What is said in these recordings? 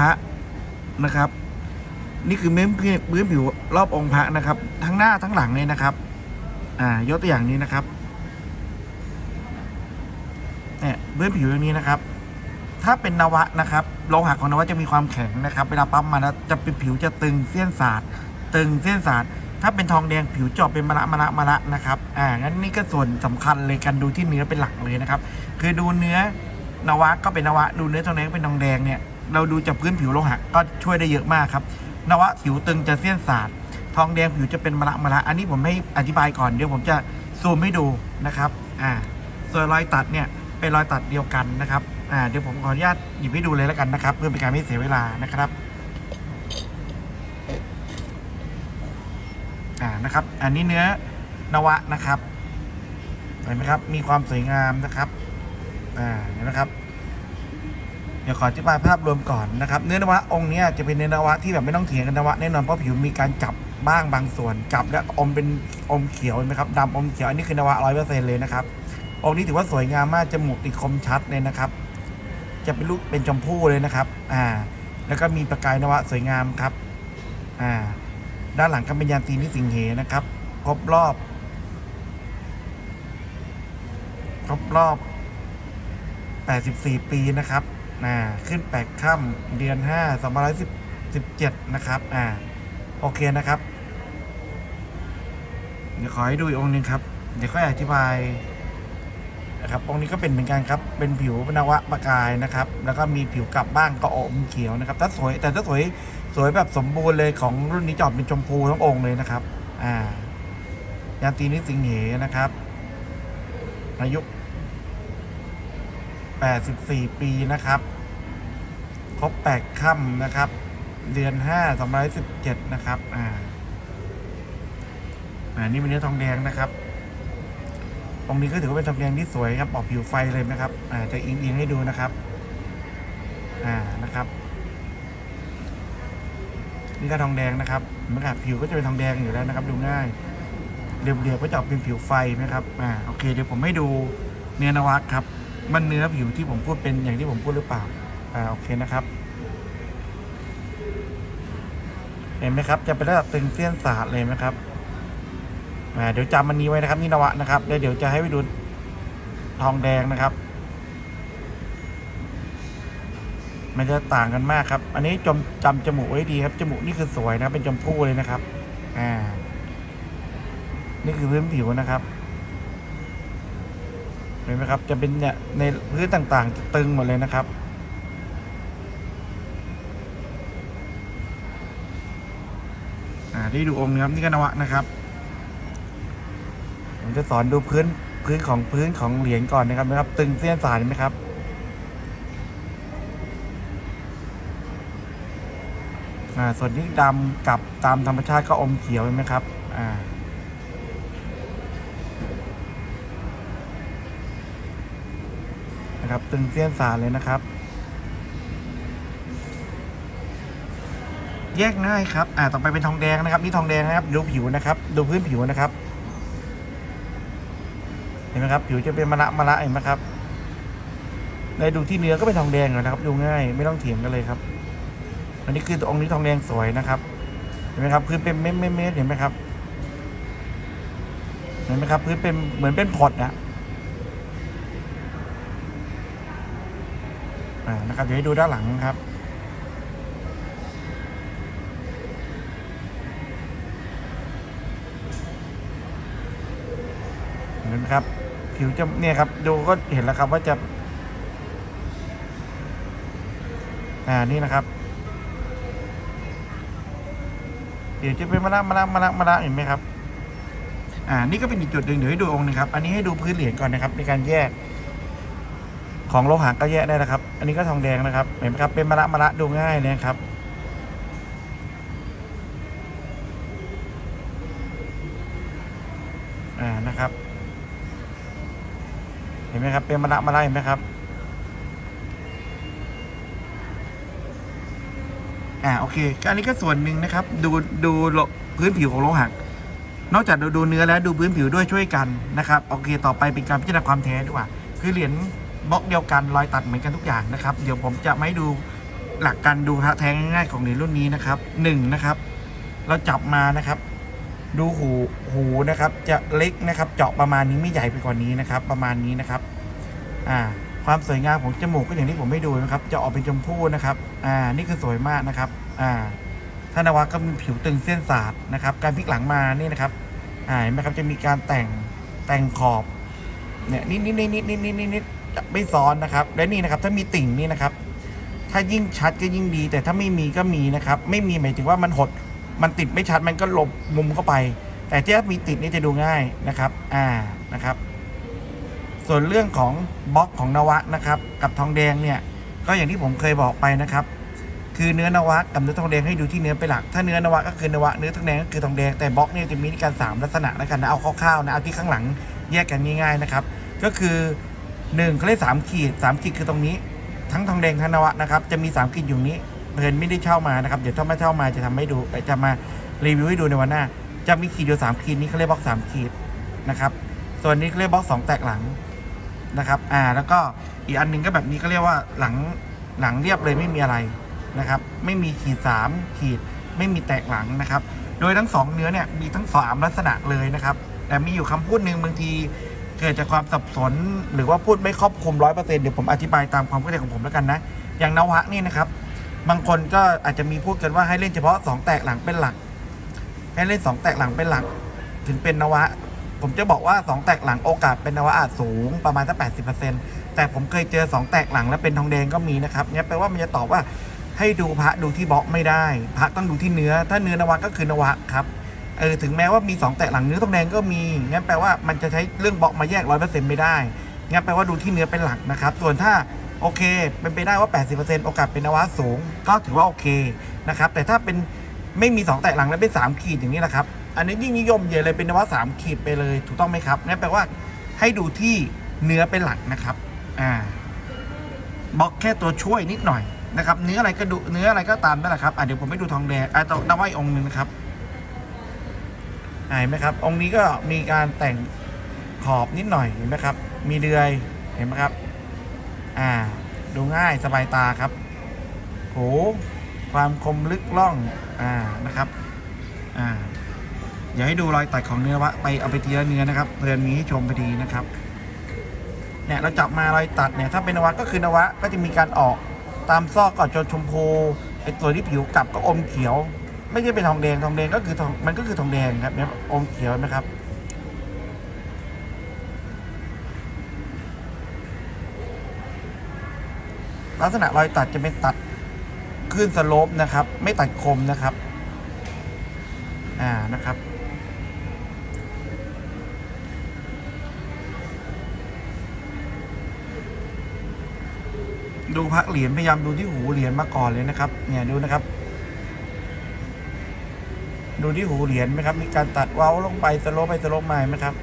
พระนะครับ นี่คือพื้นพื้นผิวรอบองค์พระนะครับ ทั้งหน้าทั้งหลังเลยนะครับ อ่ายกตัวอย่างนี้นะครับเนี่ยพื้นผิวอย่างนี้นะครับ ถ้าเป็นนวะนะครับโลหะของนวะจะมีความแข็งนะครับ เวลาปั๊มมาแล้วจะเป็นผิวจะตึงเส้นสาดตึงเส้นสาดถ้าเป็นทองแดงผิวจอบเป็นมะละมะละมะละนะครับ อ่า งั้นนี่ก็ส่วนสำคัญเลยการดูที่เนื้อเป็นหลักเลยนะครับ คือดูเนื้อนวะก็เป็นนวะ ดูเนื้อทองแดงเป็นทองแดงเนี่ย เราดูจากพื้นผิวโลหะก็ช่วยได้เยอะมากครับ นวะผิวตึงจะเส้นสาดทองแดงผิวจะเป็นมะละมะละอันนี้ผมให้อธิบายก่อนเดี๋ยวผมจะซูมให้ดูนะครับอ่าส่วนรอยตัดเนี่ยเป็นรอยตัดเดียวกันนะครับอ่าเดี๋ยวผมขออนุญาตหยิบให้ดูเลยแล้วกันนะครับ เพื่อเป็นการไม่เสียเวลานะครับอ่านะครับ อันนี้เนื้อนวะนะครับเห็นไหมครับ มีความสวยงามนะครับอ่าเห็นไหมครับ ดี๋ยวขออธิบายภาพรวมก่อนนะครับเนื้อนวะองค์นี้จะเป็นเนื้อนวะที่แบบไม่ต้องเถียงกันนวะแน่นอนเพราะผิวมีการจับบ้างบางส่วนจับแล้วอมเป็นอมเขียวนไหมครับดำอมเขียวอันนี้คือนวะร้อยเปอร์เซ็นต์เลยนะครับองค์นี้ถือว่าสวยงามมากจมูกติดคมชัดเลยนะครับ จะเป็นลูกเป็นชมพู่เลยนะครับอ่าแล้วก็มีประกายนวะสวยงามครับอ่าด้านหลังก็เป็นยานตีนิสิงเหนะครับครบรอบครบรอบ 84 ปีนะครับ อ่าขึ้นแปดค่ำเดือน5 2517นะครับอ่าโอเคนะครับ เดี๋ยวขอให้ดูอีกองค์หนึงครับ เดี๋ยวค่อยอธิบายนะครับองค์นี้ก็เป็นเหมือนกันครับ เป็นผิวนวะประกายนะครับ แล้วก็มีผิวกลับบ้างก็อมเขียวนะครับ ถ้าสวยแต่ถ้าสวยสวยแบบสมบูรณ์เลยของรุ่นนี้จออกเป็นชมพูทั้งองค์เลยนะครับ อ่ายาตีนิสิงเหนะครับอายุ 84 ปีนะครับครบ8ค่ำนะครับ เดือน 5 217 นะครับ อ่าอ่านี่เป็นเนื้อทองแดงนะครับองนี้ก็ถือว่าเป็นทองแดงที่สวยครับออกผิวไฟเลยนะครับ อ่าจะอิงอิงๆให้ดูนะครับ อ่านะครับ นี่ก็ทองแดงนะครับเมือกับผิวก็จะเป็นทองแดงอยู่แล้วนะครับ ดูง่ายเรียบๆก็จะออกเป็นผิวไฟนะครับ อ่าโอเคเดี๋ยวผมให้ดูเนื้อนวัตครับ มันเนื้อผิวที่ผมพูดเป็นอย่างที่ผมพูดหรือเปล่า อ่าโอเคนะครับ เห็นไหมครับ จะเป็นระดับตึงเสี้ยนสาดเลยนะครับอ่าเดี๋ยวจำมันนี้ไว้นะครับนี่นวะนะครับแล้วเดี๋ยวจะให้ไปดูทองแดงนะครับ มันจะต่างกันมากครับ อันนี้จมจำจมูกไว้ดีครับจมูกนี่คือสวยนะเป็นจมพู่เลยนะครับ อ่า นี่คือพื้นผิวนะครับ ห็นไหมครับ จะเป็นเนี่ยในพื้นต่างๆตึงหมดเลยนะครับ อ่าที่ดูองค์นะครับนี่ก็นวะนะครับ ผมจะสอนดูพื้นพื้นของพื้นของเหรียญก่อนนะครับนะครับ ตึงเส้นสายไหมครับอ่าส่วนที่ดำกับตามธรรมชาติก็อมเขียวเห็นไหมครับ อ่า นะครับตึงเส้นสายเลยนะครับ แยกง่ายครับ อ่าต่อไปเป็นทองแดงนะครับ นี่ทองแดงนะครับ ดูผิวนะครับ ดูพื้นผิวนะครับ เห็นไหมครับ ผิวจะเป็นมะละมะละเห็นไหมครับในดูที่เนื้อก็เป็นทองแดงอยู่นะครับ ดูง่าย ไม่ต้องเถียงกันเลยครับ อันนี้คือองค์นี้ทองแดงสวยนะครับ เห็นไหมครับ พื้นเป็นเม็ดเม็ดเม็ดเห็นไหมครับ เห็นไหมครับ พื้นเป็นเหมือนเป็นพอดนะ อ่านะครับเดี๋ยวให้ดูด้านหลังนะครับเห็นไหมครับผิวจะเนี่ยครับดูก็เห็นแล้วครับว่าจะ อ่านี่นะครับ เดี๋ยวจะเป็นมะละมะละมะละมะละเห็นไหมครับ อ่านี่ก็เป็นอีกจุดหนึ่งเดี๋ยวให้ดูองค์นึงครับ อันนี้ให้ดูพื้นเหรียญก่อนนะครับในการแยก ของโลหะก็แยกได้นะครับ อันนี้ก็ทองแดงนะครับ เห็นไหมครับ เป็นมะละมะละดูง่ายเลยครับ อ่า นะครับ เห็นไหมครับ เป็นมะละมะละเห็นไหมครับ อ่า โอเคก็อันนี้ก็ส่วนหนึ่งนะครับ ดูดูโลพื้นผิวของโลหะนอกจากดูดูเนื้อแล้วดูพื้นผิวด้วยช่วยกันนะครับ โอเค ต่อไปเป็นการพิจารณาความแท้ดีกว่า คือเหรียญ บล็อกเดียวกันรอยตัดเหมือนกันทุกอย่างนะครับ เดี๋ยวผมจะไม่ดูหลักการดูฮะแทงง่ายๆของเหรียญรุ่นนี้นะครับ1นนะครับ เราจับมานะครับ ดูหูหูนะครับ จะเล็กนะครับ เจาะประมาณนี้ไม่ใหญ่ไปกว่านี้นะครับ ประมาณนี้นะครับ อ่า ความสวยงามของจมูกก็อย่างที่ผมไม่ดูนะครับ จะออกเป็นชมพูนะครับ อ่า นี่คือสวยมากนะครับ อ่าธนวัฒก็มีผิวตึงเส้นสาดนะครับ การพลิกหลังมานี่นะครับอ่าเห็นไหมครับจะมีการแต่งแต่งขอบเนี่ยนิดนิดนิดนิดนิดนิดนิด จะไม่ซ้อนนะครับ และนี่นะครับถ้ามีติ่งนี่นะครับ ถ้ายิ่งชัดก็ยิ่งดี แต่ถ้าไม่มีก็มีนะครับ ไม่มีหมายถึงว่ามันหด มันติดไม่ชัดมันก็หลบมุมเข้าไป แต่ที่มีติดนี่จะดูง่ายนะครับ อ่านะครับ ส่วนเรื่องของบล็อกของนวะนะครับ กับทองแดงเนี่ย ก็อย่างที่ผมเคยบอกไปนะครับ คือเนื้อนวะกับเนื้อทองแดงให้ดูที่เนื้อเป็นหลัก ถ้าเนื้อนวะก็คือนวะเนื้อทองแดงก็คือทองแดงแต่บล็อกเนี่ยจะมีการสามลักษณะแล้วกันนะเอาคร่าวๆนะเอาที่ข้างหลังแยกกันง่ายๆนะครับ ก็คือ หนึ่งเขาเรียกสามขีดสามขีดคือตรงนี้ ทั้งทองแดงทั้งนวะนะครับ จะมีสามขีดอยู่นี้เพลินไม่ได้เช่ามานะครับเดี๋ยวถ้าไม่เช่ามาจะทำให้ดูจะมารีวิวให้ดูในวันหน้า จะมีขีดอยู่สามขีดนี้เขาเรียกบล็อกสามขีดนะครับส่วนนี้เขาเรียกบล็อกสองแตกหลังนะครับ อ่าแล้วก็อีกอันหนึงก็แบบนี้ก็เรียกว่าหลังหลังเรียบเลยไม่มีอะไรนะครับ ไม่มีขีดสามขีดไม่มีแตกหลังนะครับ โดยทั้งสองเนื้อเนี่ยมีทั้งสามลักษณะเลยนะครับ แต่มีอยู่คำพูดหนึ่งบางที เกิดจากความสับสน หรือว่าพูดไม่ครอบคลุมร้อยเปอร์เซ็นต์เดี๋ยวผมอธิบายตามความเข้าใจของผมแล้วกันนะ อย่างนวะนี่นะครับ บางคนก็อาจจะมีพูดกันว่าให้เล่นเฉพาะสองแตกหลังเป็นหลัก ให้เล่นสองแตกหลังเป็นหลัก ถึงเป็นนวะ ผมจะบอกว่าสองแตกหลังโอกาสเป็นนวะอาจสูงประมาณสักแปดสิบเปอร์เซ็นต์แต่ผมเคยเจอสองแตกหลังแล้วเป็นทองแดงก็มีนะครับเนี่ยแปลว่ามันจะตอบว่าให้ดูพระดูที่บล็อกไม่ได้ พระต้องดูที่เนื้อ ถ้าเนื้อนวะก็คือนวะครับ เออถึงแม้ว่ามีสองแตกหลังเนื้อทองแดงก็มีงั้นแปลว่ามันจะใช้เรื่องบล็อกมาแยกร้อยเปอร์เซ็นต์ไม่ได้งั้นแปลว่าดูที่เนื้อเป็นหลักนะครับส่วนถ้าโอเค เป็นไปได้ว่า 80%โอกาสเป็นนวะสูง ก็ถือว่าโอเคนะครับแต่ถ้าเป็นไม่มีสองแตกหลังแล้วเป็นสามขีดอย่างนี้นะครับอันนี้ยิ่งนิยมเยอะเลยเป็นนวะสามขีดไปเลยถูกต้องไหมครับงั้นแปลว่าให้ดูที่เนื้อเป็นหลักนะครับอ่าบล็อกแค่ตัวช่วยนิดหน่อยนะครับเนื้ออะไรก็ดูเนื้ออะไรก็ตามนั่นแหละครับอะเดี๋ยวผมให้ดูทองแดงอะตัวนวะอีกองหนึ่งนะครับ ห็นไหมครับ องค์นี้ก็มีการแต่งขอบนิดหน่อยเห็นไหมครับ มีเดือยเห็นไหมครับ อ่า ดูง่ายสบายตาครับโหความคมลึกล่อง อ่า นะครับ อ่าอย่าให้ดูรอยตัดของเนื้อวะ ไปเอาไปทีละเนื้อนะครับเพื่อนมีให้ชมพอดีนะครับ เนี่ย เราจับมารอยตัดเนี่ย ถ้าเป็นนวะก็คือนวะ ก็จะมีการออกตามซอกก่อนจนชมพู ไอตัวที่ผิวกลับก็อมเขียว ไม่ใช่เป็นทองแดงทองแดงก็คือทองมันก็คือทองแดงครับเนี่ยอมเขียวนะครับ ลักษณะรอยตัดจะเป็นตัดขึ้นสโลปนะครับ ไม่ตัดคมนะครับ อ่านะครับดูพระเหรียญพยายามดูที่หูเหรียญมาก่อนเลยนะครับ เนี่ยดูนะครับ ดูที่หูเหรียญไหมครับ มีการตัดเว้าลงไปสโลไปสโลมาไหมครับ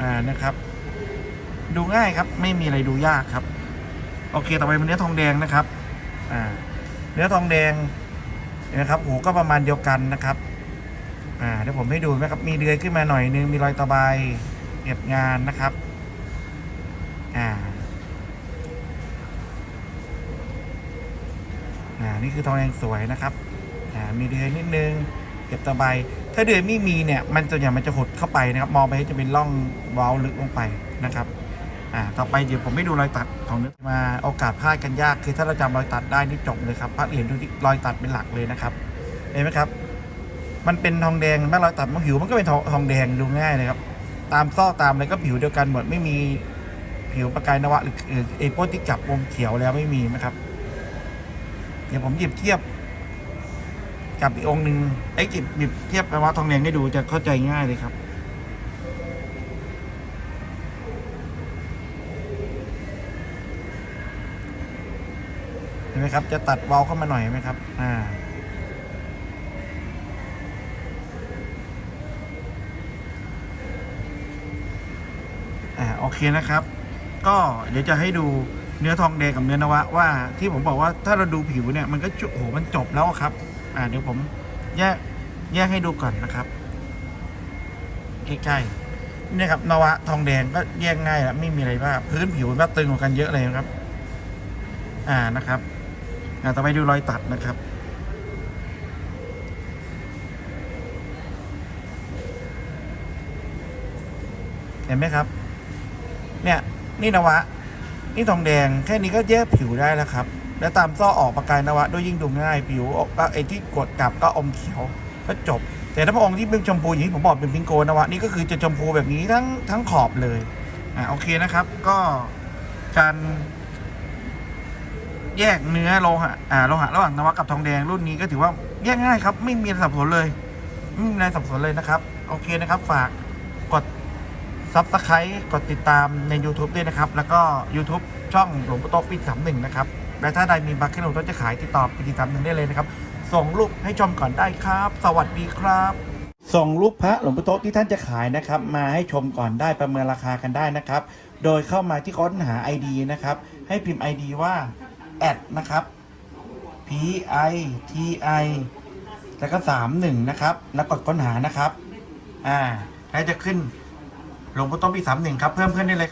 อ่านะครับ ดูง่ายครับ ไม่มีอะไรดูยากครับ โอเค ต่อไปเป็นเนื้อทองแดงนะครับ อ่า เนื้อทองแดงเนี่ยนะครับ หูก็ประมาณเดียวกันนะครับ อ่าเดี๋ยวผมให้ดูนะครับ มีเดือยขึ้นมาหน่อยนึง มีรอยตะไบเก็บงานนะครับ อ่า อ่านี่คือทองแดงสวยนะครับอ่ามีเดือยนิดนึงเก็บตะไบถ้าเดือยไม่มีเนี่ยมันส่วนใหญ่มันจะหดเข้าไปนะครับมองไปจะเป็นร่องเว้าลึกลงไปนะครับอ่าต่อไปเดี๋ยวผมไม่ดูรอยตัดของเนื้อมาโอกาสพลาดกันยากคือถ้าเราจำรอยตัดได้นี่จบเลยครับพระเหรียญดูที่รอยตัดเป็นหลักเลยนะครับเห็นไหมครับ มันเป็นทองแดงแม้รอยตัดมันผิวมันก็เป็นทองทองแดงดูง่ายเลยครับตามซอกตามอะไรก็ผิวเดียวกันหมดไม่มีผิวประกายนวะหรือเอ่อไอ้พวกที่จับวมเขียวแล้วไม่มีนะครับ เดี๋ยวผมหยิบเทียบ กับอีกองค์หนึ่งไอ้กิบหยิบเทียบนวะทองแดงให้ดูจะเข้าใจง่ายเลยครับ เห็นไหมครับ จะตัดเบาเข้ามาหน่อยไหมครับ อ่าอ่าโอเคนะครับ ก็เดี๋ยวจะให้ดู เนื้อทองแดงกับเนื้อนวะว่าที่ผมบอกว่าถ้าเราดูผิวเนี่ยมันก็โอ้โหมันจบแล้วครับ อ่าเดี๋ยวผมแยกแยกให้ดูก่อนนะครับใกล้ๆนี่ครับนวะทองแดงก็แยกง่ายแล้วไม่มีอะไรมาพื้นผิวมันตึงกว่ากันเยอะเลยครับ อ่านะครับอ่าต่อไปดูรอยตัดนะครับเห็นไหมครับ เนี่ยนี่นวะ นี่ทองแดงแค่นี้ก็แยกผิวได้แล้วครับ แล้วตามซ่อออกประกายนวะด้วยยิ่งดูง่ายผิวออกก็ไอ้ที่กดกลับก็อมเขียวก็จบ แต่ถ้าพระองค์ที่เป็นชมพูอย่างที่ผมบอกเป็นพิงโกนวะนี่ก็คือจะชมพูแบบนี้ทั้งทั้งขอบเลยอ่าโอเคนะครับ ก็การแยกเนื้อโลหะอ่าโลหะระหว่างนวะกับทองแดงรุ่นนี้ก็ถือว่าแยกง่ายครับ ไม่มีสับสนเลยไม่มีอะไรสับสนเลยนะครับ โอเคนะครับ ฝากกด ซับสไครต์กดติดตามใน YouTube ด้วยนะครับ แล้วก็ YouTube ช่องหลวงปู่โต๊ะปีสามหนึ่งนะครับ และถ้าใดมีบัคเก็ตหลวงปู่โต๊ะจะขายติดต่อปีสามหนึ่งได้เลยนะครับ ส่งรูปให้ชมก่อนได้ครับ สวัสดีครับ ส่งรูปพระหลวงปู่โต๊ะที่ท่านจะขายนะครับ มาให้ชมก่อนได้ประเมินราคากันได้นะครับ โดยเข้ามาที่ค้นหา ID นะครับ ให้พิมพ์ ID ว่าแอดนะครับ P I T I แล้วก็สามหนึ่งนะครับ แล้วกดค้นหานะครับ อ่าแล้วจะขึ้น ลงพ่อต้นปีสามหนึ่งครับ เพิ่มเพื่อนได้เลย